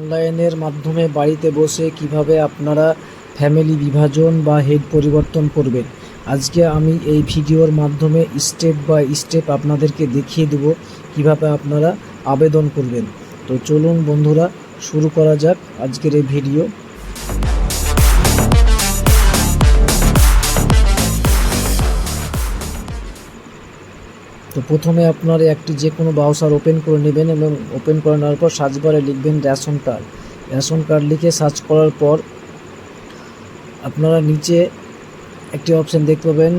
অনলাইনের মাধ্যমে বাড়িতে বসে কীভাবে আপনারা ফ্যামিলি বিভাজন বা হেড পরিবর্তন করবেন। আজকে আমি এই ভিডিওর মাধ্যমে স্টেপ বাই স্টেপ আপনাদেরকে দেখিয়ে দেব কীভাবে আপনারা আবেদন করবেন। তো চলুন বন্ধুরা, শুরু করা যাক আজকের এই ভিডিও। তো প্রথমে আপনার একটি যে কোনো ব্রাউজার ওপেন করে নেবেন এবং ওপেন করে নেওয়ার পর সার্চ বারে লিখবেন রেশন কার্ড রেশন কার্ড লিখে সার্চ করার পর আপনারা নিচে একটি অপশান দেখতে পাবেন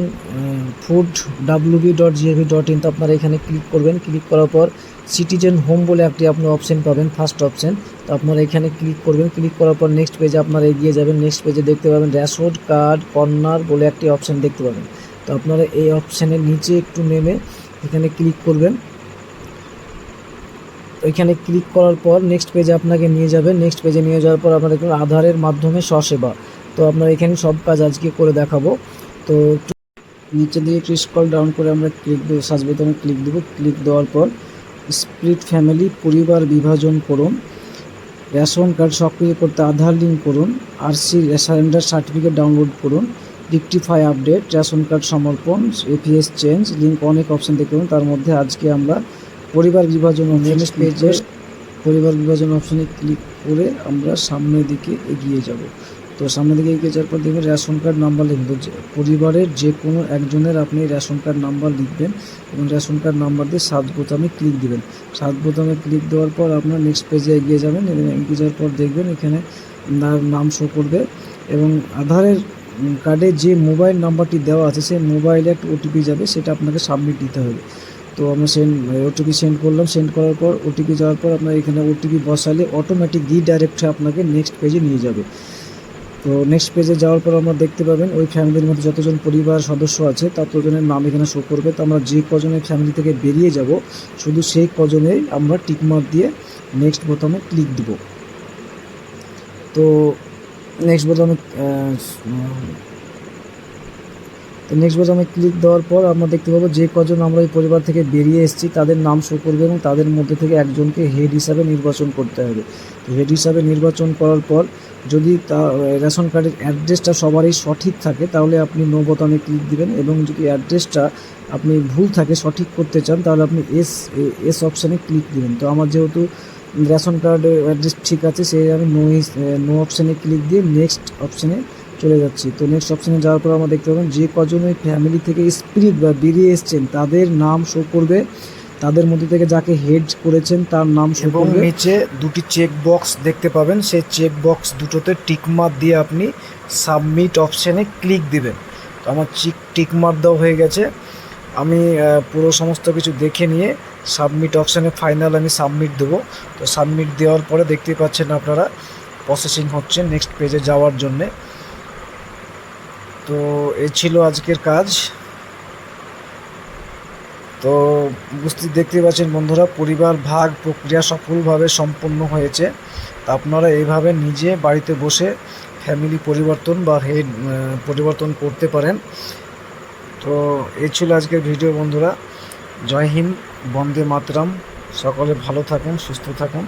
food W B dot gov dot in তো আপনারা এখানে ক্লিক করবেন ক্লিক করার পর সিটিজেন হোম বলে একটি আপনি অপশান পাবেন ফার্স্ট অপশান তো আপনারা এখানে ক্লিক করবেন ক্লিক করার পর নেক্সট পেজে আপনারা এগিয়ে যাবেন নেক্সট পেজে দেখতে পাবেন রেশন কার্ড কর্নার বলে একটি অপশান দেখতে পাবেন। তো আপনারা এই অপশানের নিচে একটু নেমে এখানে ক্লিক করবেন। এখানে ক্লিক করার পর নেক্সট পেজে আপনাকে নিয়ে যাবে। নেক্সট পেজে নিয়ে যাওয়ার পর আপনার দেখবেন আধারের মাধ্যমে স্বসেবা। তো আপনারা এখানে সব কাজ আজকে করে দেখাবো। তো একটু নিচে দিয়ে একটু স্ক্রল ডাউন করে আমরা ক্লিক দেবো সার্চ বোতামে ক্লিক দেবো। ক্লিক দেওয়ার পর স্প্লিট ফ্যামিলি পরিবার বিভাজন করুন। রেশন কার্ড সক্রিয় করতে আধার লিঙ্ক করুন। R C surrender certificate download করুন। রিক্টিফাই আপডেট রেশন কার্ড সমর্পণ A P S change link অনেক অপশন দেখতে পাবেন। তার মধ্যে আজকে আমরা পরিবার বিভাজন অপশনে পেজের পরিবার বিভাজন অপশনে ক্লিক করে আমরা সামনের দিকে এগিয়ে যাব। তো সামনের দিকে এগিয়ে যাওয়ার পর দেখবেন রেশন কার্ড নাম্বার লিখবেন যে- পরিবারের যে কোনো একজনের আপনি রেশন কার্ড নাম্বার লিখবেন এবং রেশন কার্ড নাম্বার দিয়ে সাত বোতামে ক্লিক দিবেন। সাত বোতামে ক্লিক দেওয়ার পর আপনার নেক্সট পেজে এগিয়ে যাবেন এবং এগিয়ে যাওয়ার পর দেখবেন এখানে নাম শো করবে এবং আধারের কার্ডে যে মোবাইল নাম্বারটি দেওয়া আছে, সেই মোবাইলে একটা ওটিপি যাবে, সেটা আপনাকে সাবমিট দিতে হবে। তো আমরা সেন্ড ওটিপি সেন্ড করলাম সেন্ড করার পর ওটিপি যাওয়ার পর আপনার এখানে ওটিপি বসালে অটোমেটিক রিডাইরেক্ট হয়ে আপনাকে নেক্সট পেজে নিয়ে যাবে। তো নেক্সট পেজে যাওয়ার পর আমরা দেখতে পাবেন, ওই ফ্যামিলির মধ্যে যতজন পরিবার সদস্য আছে, ততজনের নাম এখানে শো করবে। তো আমরা যে কজনের ফ্যামিলি থেকে বেরিয়ে যাব, শুধু সেই কজনেই আমরা টিকমার্ক দিয়ে নেক্সট বোতামে ক্লিক দিব। তো নেক্সট বোতামে তো নেক্সট বোতামে ক্লিক দেওয়ার পর আমরা দেখতে পাবো যে কজন আমরা এই পরিবার থেকে বেরিয়ে এসেছি, তাদের নাম শো করবে এবং তাদের মধ্যে থেকে একজনকে হেড হিসাবে নির্বাচন করতে হবে। তো হেড হিসাবে নির্বাচন করার পর যদি তা রেশন কার্ডের অ্যাড্রেসটা সবারই সঠিক থাকে, তাহলে আপনি নো বোতামে ক্লিক দিবেন এবং যদি অ্যাড্রেসটা আপনি ভুল থাকে সঠিক করতে চান, তাহলে আপনি এস এস অপশানে ক্লিক দিবেন। তো আমার যেহেতু রেশন কার্ডের অ্যাড্রেস ঠিক আছে সেই আমি নো নো অপশানে ক্লিক দিয়ে নেক্সট অপশানে চলে যাচ্ছি। তো নেক্সট অপশানে যাওয়ার পর আমরা দেখতে পাবেন যে কজন ওই ফ্যামিলি থেকে স্পিরিট বা বেরিয়ে এসছেন তাদের নাম শো করবে। তাদের মধ্যে থেকে যাকে হেড করেছেন তার নাম শো করবে। নিচে দুটি চেক বক্স দেখতে পাবেন সেই চেক বক্স দুটোতে টিকমার্ক দিয়ে আপনি সাবমিট অপশানে ক্লিক দিবেন। তো আমার চিক টিকমার্ক দেওয়া হয়ে গেছে। আমি পুরো সমস্ত কিছু দেখে নিয়ে সাবমিট অপশানে ফাইনাল আমি সাবমিট দেবো। তো সাবমিট দেওয়ার পরে দেখতেই পাচ্ছেন আপনারা প্রসেসিং হচ্ছে নেক্সট পেজে যাওয়ার জন্যে। তো এ ছিল আজকের কাজ। তো বুঝতে দেখতে পাচ্ছেন বন্ধুরা, পরিবার, ভাগ, প্রক্রিয়া সফলভাবে সম্পন্ন হয়েছে। তা আপনারা এইভাবে নিজে বাড়িতে বসে ফ্যামিলি পরিবর্তন বা হেড পরিবর্তন করতে পারেন। তো এই ছিল আজকের ভিডিও বন্ধুরা। জয় হিন্দ। বন্দে মাতরাম। সকলে ভালো থাকুন সুস্থ থাকুন।